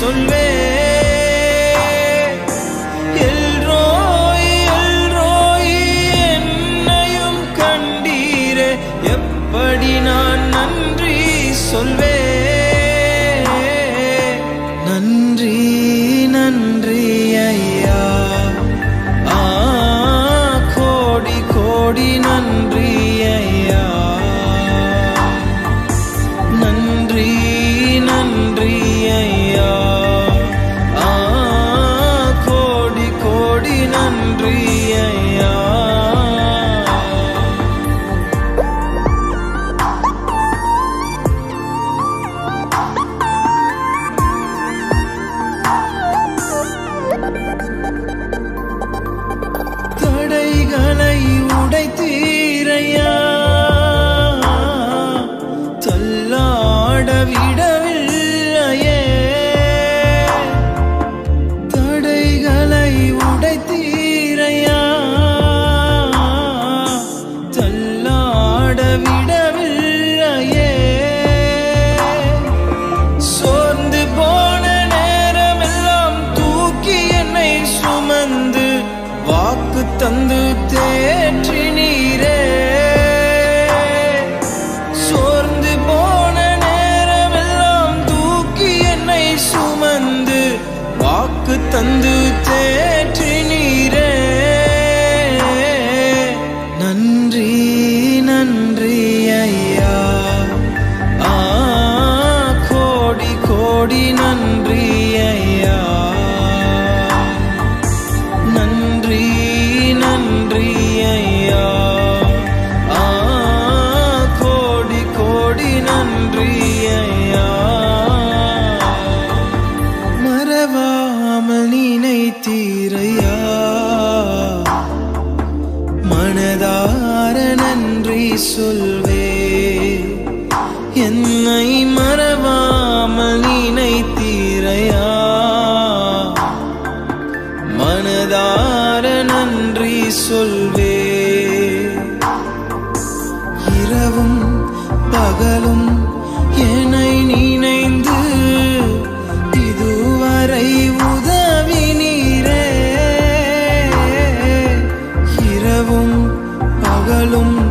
சொல்வே. எப்படி நான் நன்றி சொல்வே? நன்றி நன்றி ஐயா. ஆ கோடி கோடி நன்றி ஐயா. நன்றி நன்றி என்னையா தொல்லாட விடவில்லையே. தடைகளை உடைத்தீரையா தொல்லாட விடவில்லையே. சோர்ந்து போன நேரமெல்லாம் தூக்கி என்னை சுமந்து வாக்கு தந்து தேற்றி தந்து இசையா மனதார நன்றி சொல்வே என்னை மறவாமல் நினைத்தீரையா? மனதார நன்றி சொல்வே இரவும் பகலும் நாளும்